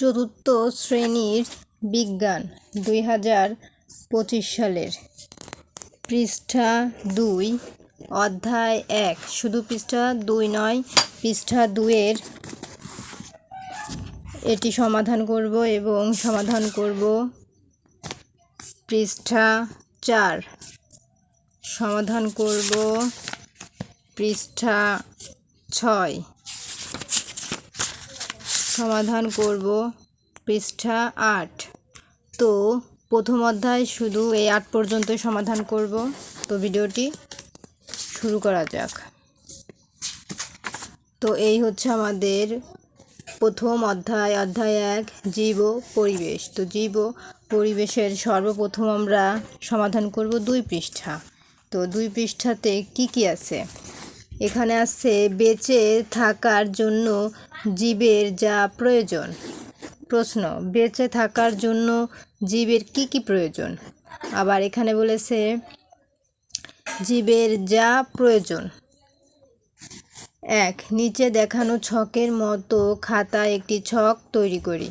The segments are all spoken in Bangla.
চতুর্থ শ্রেণির বিজ্ঞান দুই হাজার পঁচিশ সালের। পৃষ্ঠা দুই, অধ্যায় এক। শুধু পৃষ্ঠা দুই নয়, পৃষ্ঠা দুইয়ের এটি সমাধান করব এবং সমাধান করব পৃষ্ঠা চার। সমাধান করব পৃষ্ঠা ছয়। সমাধান করব। পৃষ্ঠা আট। তো প্রথম অধ্যায় শুধু এই আট পর্যন্ত সমাধান করব। তো ভিডিওটি শুরু করা যাক। তো এই হচ্ছে আমাদের প্রথম অধ্যায় অধ্যায় এক, জীব পরিবেশ। তো জীব পরিবেশের সর্বপ্রথম আমরা সমাধান করব দুই পৃষ্ঠা। তো দুই পৃষ্ঠাতে কি কি আছে? এখানে আসছে বেঁচে থাকার জন্য জীবের যা প্রয়োজন। প্রশ্ন, বেঁচে থাকার জন্য জীবের কি কি প্রয়োজন? আবার এখানে বলেছে, জীবের যা প্রয়োজন। এক, নিচে দেখানো ছকের মতো খাতা একটি ছক তৈরি করি।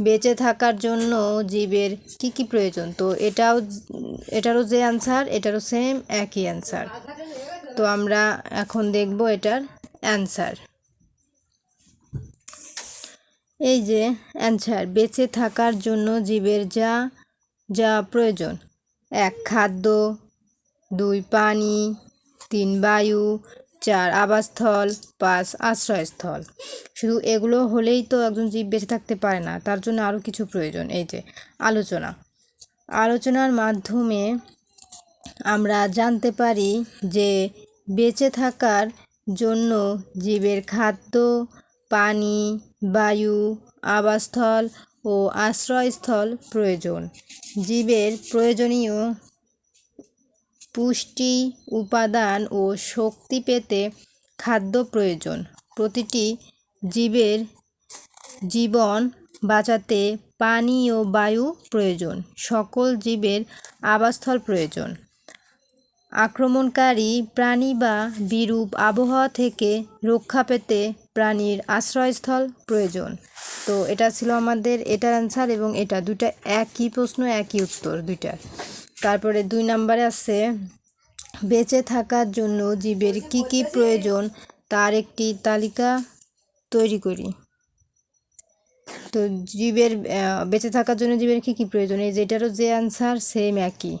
বেঁচে থাকার জন্য জীবের কি কি প্রয়োজন? তো এটাও, এটারও যে অ্যান্সার এটারও সেম একই অ্যান্সার তো আমরা এখন দেখব এটার অ্যান্সার। এই যে অ্যান্সার, বেঁচে থাকার জন্য জীবের যা যা প্রয়োজন। এক, খাদ্য। দুই, পানি। তিন, বায়ু। চার, আবাসস্থল। পাঁচ, আশ্রয়স্থল। শুধু এগুলো হলেই তো একজন জীব বেঁচে থাকতে পারে না, তার জন্য আরও কিছু প্রয়োজন। এই যে, আলোচনা। আলোচনার মাধ্যমে আমরা জানতে পারি যে বেঁচে থাকার জন্য জীবের খাদ্য, পানি, বায়ু, আবাসস্থল ও আশ্রয়স্থল প্রয়োজন। জীবের প্রয়োজনীয় পুষ্টি, উপাদান ও শক্তি পেতে খাদ্য প্রয়োজন। প্রতিটি জীবের জীবন বাঁচাতে পানি ও বায়ু প্রয়োজন। সকল জীবের আবাসস্থল প্রয়োজন। আক্রমণকারী প্রাণী বা বিরূপ আবহাওয়া থেকে রক্ষা পেতে প্রাণীর আশ্রয়স্থল প্রয়োজন। তো এটা ছিল আমাদের এটার অ্যান্সার এবং এটা দুটা একই প্রশ্ন, একই উত্তর দুইটার। তারপরে দুই নম্বরে আছে, বেঁচে থাকার জন্য জীবের কি কি প্রয়োজন তার একটি তালিকা তৈরি করি। তো জীবের বেঁচে থাকার জন্য জীবের কী কী প্রয়োজন? এই যেটারও যে অ্যান্সার সেম একই।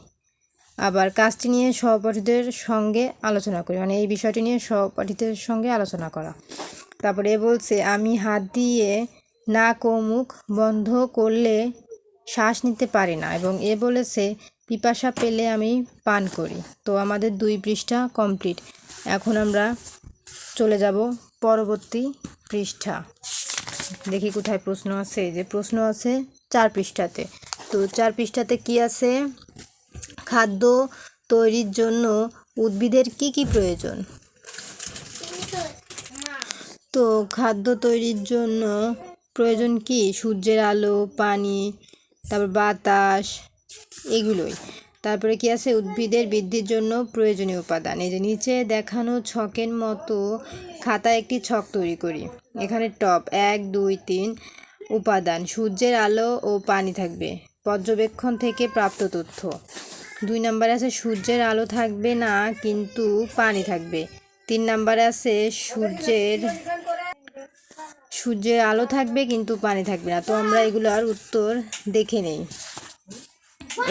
আবার কাজটি নিয়ে সহপাঠীদের সঙ্গে আলোচনা করি। মানে এই বিষয়টি নিয়ে সহপাঠীদের সঙ্গে আলোচনা করা। তারপরে এ বলছে, আমি হাত দিয়ে নাক ও মুখ বন্ধ করলে শ্বাস নিতে পারি না। এবং এ বলেছে, পিপাসা পেলে আমি পান করি। তো আমাদের দুই পৃষ্ঠা কমপ্লিট। এখন আমরা চলে যাব পরবর্তী পৃষ্ঠা। দেখি কোথায় প্রশ্ন আছে। যে প্রশ্ন আছে চার পৃষ্ঠাতে। তো চার পৃষ্ঠাতে কি আছে? খাদ্য তৈরির জন্য উদ্ভিদের কি কি প্রয়োজন? তো খাদ্য তৈরির জন্য প্রয়োজন কি? সূর্যের আলো, পানি, তারপর বাতাস, এগুলোই। তারপরে কি আছে? উদ্ভিদের বৃদ্ধির জন্য প্রয়োজনীয় উপাদান। এই যে নিচে দেখানো ছকের মতো খাতায় একটি ছক তৈরি করি। এখানে টপ, এক, দুই, তিন উপাদান। সূর্যের আলো ও পানি থাকবে। পর্যবেক্ষণ থেকে প্রাপ্ত তথ্য। দুই নম্বরে আছে, সূর্যের আলো থাকবে না, কিন্তু পানি থাকবে। তিন নম্বরে আছে, সূর্যের সূর্যের আলো থাকবে, কিন্তু পানি থাকবে না। তো আমরা এগুলোর উত্তর দেখে নেই।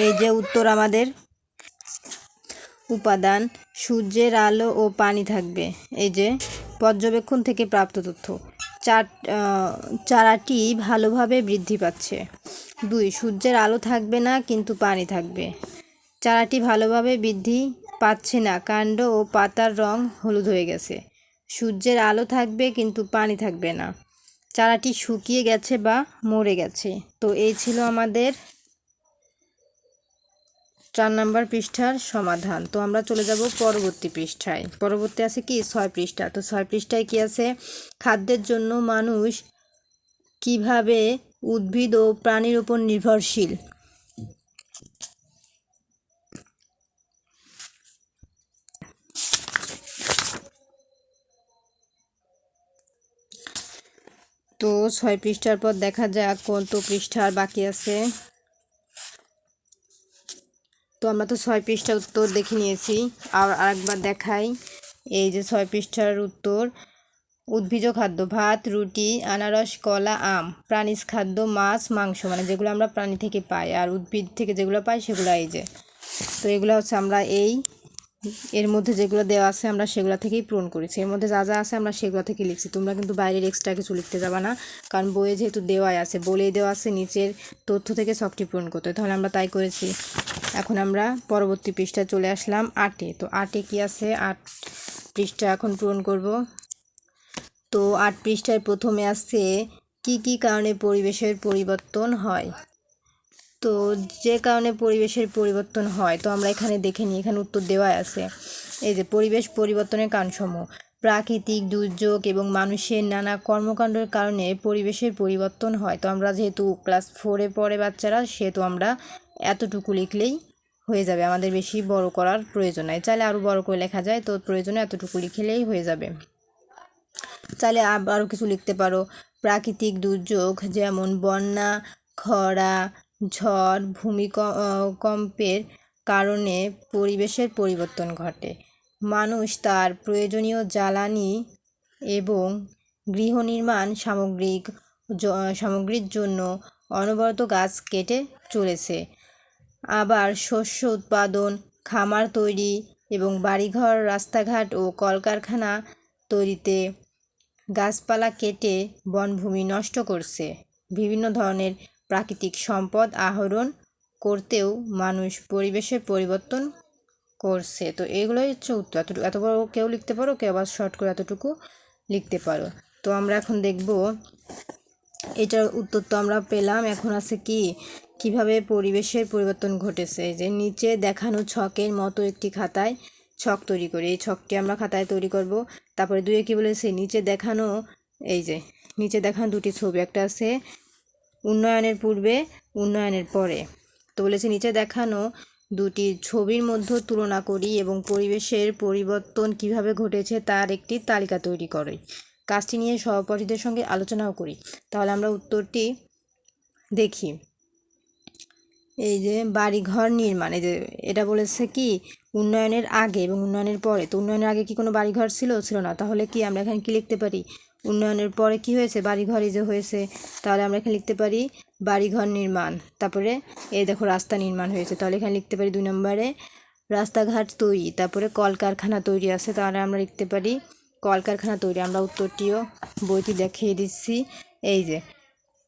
এই যে উত্তর আমাদের উপাদান, সূর্যের আলো ও পানি থাকবে। এই যে পর্যবেক্ষণ থেকে প্রাপ্ত তথ্য। চার চারাটি ভালোভাবে বৃদ্ধি পাচ্ছে। দুই, সূর্যের আলো থাকবে না, কিন্তু পানি থাকবে। চারাটি ভালোভাবে বৃদ্ধি পাচ্ছে না। কাণ্ড ও পাতার রং হলুদ হয়ে গেছে। সূর্যের আলো থাকবে কিন্তু পানি থাকবে না। চারাটি শুকিয়ে গেছে বা মরে গেছে। তো এই ছিল আমাদের চার নম্বর পৃষ্ঠার সমাধান। তো আমরা চলে যাব পরবর্তী পৃষ্ঠায়। পরবর্তী আছে কি? ছয় পৃষ্ঠা। তো ছয় পৃষ্ঠায় কি আছে? খাদ্যের জন্য মানুষ কীভাবে উদ্ভিদ ও প্রাণীর উপর নির্ভরশীল? তো ছয় পৃষ্ঠার পর দেখা যাক কত পৃষ্ঠার বাকি আছে। তো আমরা তো ছয় পৃষ্ঠার উত্তর দেখে নিয়েছি। আর আরেকবার দেখাই। এই যে ছয় পৃষ্ঠার উত্তর। উদ্ভিজ খাদ্য, ভাত, রুটি, আনারস, কলা, আম, প্রাণীজ খাদ্য, মাছ, মাংস মানে যেগুলো আমরা প্রাণী থেকে পাই, আর উদ্ভিদ থেকে যেগুলো পাই সেগুলো এই যে। তো এগুলো হচ্ছে আমরা এই এর মধ্যে যেগুলো দেওয়া আছে আমরা সেগুলো থেকেই পূরণ করেছি। এর মধ্যে যা যা আছে আমরা সেগুলো থেকে লিখছি। তোমরা কিন্তু বাইরের এক্সট্রা কিছু লিখতে যাবে না। কারণ বইয়ে যেহেতু দেওয়াই আছে, বলেই দেওয়া আছে, নিচের তথ্য থেকে সবটি পূরণ করতে। তাহলে আমরা তাই করেছি। এখন আমরা পরবর্তী পৃষ্ঠায় চলে আসলাম আটে। তো আটে কি আছে? আট পৃষ্ঠা এখন পূরণ করব। তো আট পৃষ্ঠায় প্রথমে আছে কি কি কারণে পরিবেশের পরিবর্তন হয়? তো যে কারণে পরিবেশের পরিবর্তন হয়, তো আমরা এখানে দেখে নিই, এখানে উত্তর দেওয়া আছে। এই যে, পরিবেশ পরিবর্তনের কারণসমূহ। প্রাকৃতিক দুর্যোগ এবং মানুষের নানা কর্মকাণ্ডের কারণে পরিবেশের পরিবর্তন হয়। তো আমরা যেহেতু ক্লাস ফোরে পড়ে বাচ্চারা, সেহেতু আমরা এতটুকু লিখলেই হয়ে যাবে। আমাদের বেশি বড় করার প্রয়োজন নাই। চাইলে আরও বড় করে লেখা যায়, তো প্রয়োজনে এতটুকু লিখলেই হয়ে যাবে। চাইলে আরও কিছু লিখতে পারো। প্রাকৃতিক দুর্যোগ, যেমন বন্যা, খরা ঝড় ভূমিকম্পের কারণে পরিবেশের পরিবর্তন ঘটে। মানুষ তার প্রয়োজনীয় জ্বালানি এবং গৃহ নির্মাণ সামগ্রিক সামগ্রীর জন্য অনবরত গাছ কেটে চলেছে। আবার শস্য উৎপাদন, খামার তৈরি এবং বাড়িঘর, রাস্তাঘাট ও কলকারখানা তৈরিতে গাছপালা কেটে বনভূমি নষ্ট করছে। বিভিন্ন ধরনের প্রাকৃতিক সম্পদ আহরণ করতেও মানুষ পরিবেশের পরিবর্তন করছে। তো এগুলোই হচ্ছে উত্তর। এতটুকু এত বড় কেউ লিখতে পারো, কেউ আবার শর্ট করে এতটুকু লিখতে পারো। তো আমরা এখন দেখব, এটার উত্তর তো আমরা পেলাম। এখন আছে কি? কীভাবে পরিবেশের পরিবর্তন ঘটেছে? যে নিচে দেখানো ছকের মতো একটি খাতায় ছক তৈরি করি। এই ছকটি আমরা খাতায় তৈরি করব। তারপরে দুয়ে কি বলেছে? নিচে দেখানো, এই যে নিচে দেখানো দুটি ছবি। একটা আছে উন্নয়নের পূর্বে, উন্নয়নের পরে। তো বলেছে নিচে দেখানো দুটি ছবির মধ্যে তুলনা করি এবং পরিবেশের পরিবর্তন কীভাবে ঘটেছে তার একটি তালিকা তৈরি করে। কাজটি নিয়ে সহপাঠীদের সঙ্গে আলোচনাও করি। তাহলে আমরা উত্তরটি দেখি। এই যে বাড়িঘর নির্মাণ, এই যে এটা বলেছে কি, উন্নয়নের আগে এবং উন্নয়নের পরে। তো উন্নয়নের আগে কি কোনো বাড়িঘর ছিল? ছিল না। তাহলে কি আমরা এখানে কি লিখতে পারি? উন্নয়নের পরে কি হয়েছে? বাড়িঘর এই যে হয়েছে, তাহলে আমরা এখানে লিখতে পারি বাড়িঘর নির্মাণ। তারপরে এই দেখো রাস্তা নির্মাণ হয়েছে, তাহলে এখানে লিখতে পারি দুই নম্বরে রাস্তাঘাট তৈরি, তারপরে কলকারখানা তৈরি আছে, তাহলে আমরা লিখতে পারি কলকারখানা তৈরি। আমরা উত্তরটিও বইটি দেখিয়ে দিচ্ছি। এই যে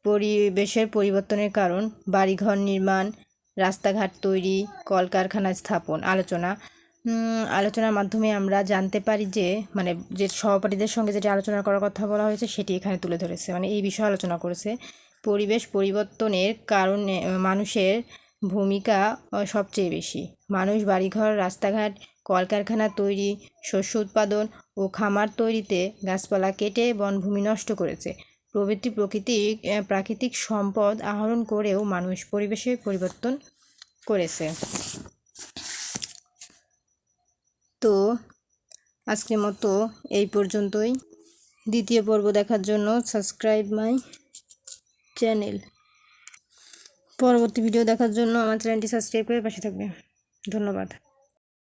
পরিবেশের পরিবর্তনের কারণ, বাড়িঘর নির্মাণ, রাস্তাঘাট তৈরি, কলকারখানা স্থাপন, আলোচনা। আলোচনার মাধ্যমে আমরা জানতে পারি যে মানে যে সহপাঠীদের সঙ্গে যেটি আলোচনা করার কথা বলা হয়েছে, সেটি এখানে তুলে ধরেছে। মানে এই বিষয়ে আলোচনা করেছে। পরিবেশ পরিবর্তনের কারণে মানুষের ভূমিকা সবচেয়ে বেশি। মানুষ বাড়িঘর, রাস্তাঘাট, কলকারখানা তৈরি, শস্য উৎপাদন ও খামার তৈরিতে গাছপালা কেটে বনভূমি নষ্ট করেছে। প্রভৃতি প্রকৃতিক প্রাকৃতিক সম্পদ আহরণ করেও মানুষ পরিবেশের পরিবর্তন করেছে। তো আজকের মতো এই পর্যন্তই। দ্বিতীয় পর্ব দেখার জন্য সাবস্ক্রাইব মাই চ্যানেল পরবর্তী ভিডিও দেখার জন্য আমার চ্যানেলটি সাবস্ক্রাইব করে পাশে থাকবে। ধন্যবাদ।